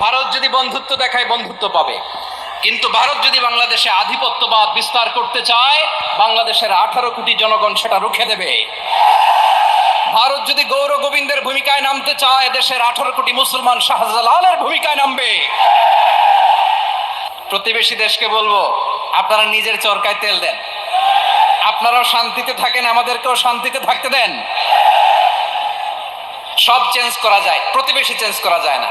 ভারত যদি বন্ধুত্ব দেখায়, বন্ধুত্ব পাবে। কিন্তু ভারত যদি বাংলাদেশে আধিপত্যবাদ বিস্তার করতে চায়, বাংলাদেশের আঠারো কোটি জনগণ সেটা রুখে দেবে। ভারত যদি গৌর গোবিন্দের ভূমিকায় নামতে চায়, দেশের আঠারো কোটি মুসলমান শাহজালালের ভূমিকায় নামবে। প্রতিবেশী দেশকে বলব, আপনারা নিজের চরকায় তেল দেন। আপনারাও শান্তিতে থাকেন, আমাদেরকেও শান্তিতে থাকতে দেন। সব চেঞ্জ করা যায়, প্রতিবেশী চেঞ্জ করা যায় না।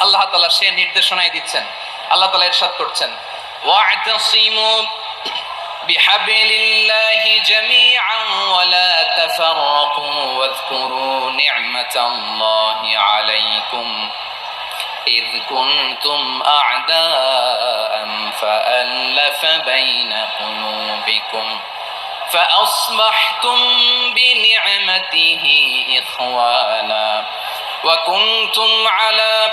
আল্লাহ তালা সে নির্দেশনাই দিচ্ছেন আল্লাহ তালা এরশাদ করছেন واعتصموا بحبل الله جميعا ولا تفرقوا واذكروا نعمة الله عليكم إذ كنتم أعداء فألف بين قلوبكم فأصبحتم بنعمته إخوانا وكنتم على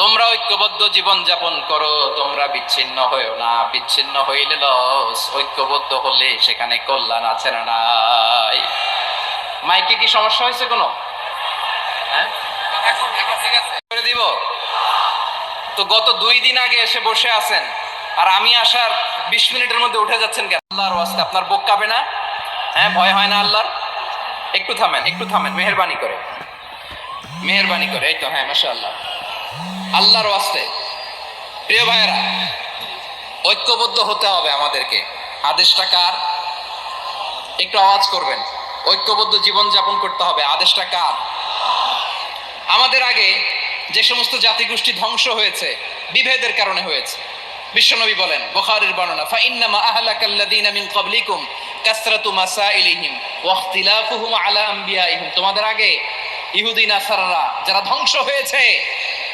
তোমরা ঐক্যবদ্ধ জীবন যাপন করো, তোমরা বিচ্ছিন্ন হয়েও না। বিচ্ছিন্ন হইলে লস, ঐক্যবদ্ধ হলে সেখানে কল্যাণ আছে না নাই। মাইকে কি সমস্যা হয়েছে কোনো? হ্যাঁ? করে দিব। তো গত দুই দিন আগে এসে বসে আছেন, আর আমি আসার বিশ মিনিটের মধ্যে উঠে যাচ্ছেন কেন? আল্লাহর ওয়াস্তে আপনার বুক কাঁপে না? হ্যাঁ ভয় হয় না আল্লাহর? একটু থামেন একটু থামেন, মেহেরবানি করে। মেহেরবানি করে, এই তো হ্যাঁ মাসা আল্লাহ আল্লাহর ওয়াস্তে। প্রিয় ভাইয়েরা, ঐক্যবদ্ধ হতে হবে আমাদেরকে। আদেশটা কার? একটু আওয়াজ করবেন। ঐক্যবদ্ধ জীবন যাপন করতে হবে। আদেশটা কার? আমাদের আগে যে সমস্ত জাতিগোষ্ঠী ধ্বংস হয়েছে, বিভেদের কারণে হয়েছে। বিশ্বনবী বলেন, বুখারীর বর্ণনা ফা ইন্নামা আহলাকাল্লাযীনা মিন ক্বাবলিকুম কাসরাতু মাসাইলিহিম ওয়া ইখতিলাফুহুম আলা আম্বিয়াইহিম। তোমাদের আগে ইহুদি, নাসারারা যারা ধ্বংস হয়েছে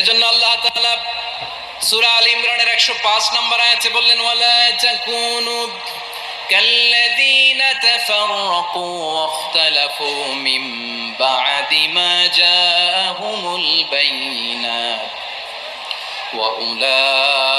এজন্য আল্লাহ তাআলা সূরা আল ইমরানের 105 নম্বর আয়াতে বললেন ওয়ালা তাকুনু كالذين تفرقوا واختلفوا من بعد ما جاءهم البينات وأولئك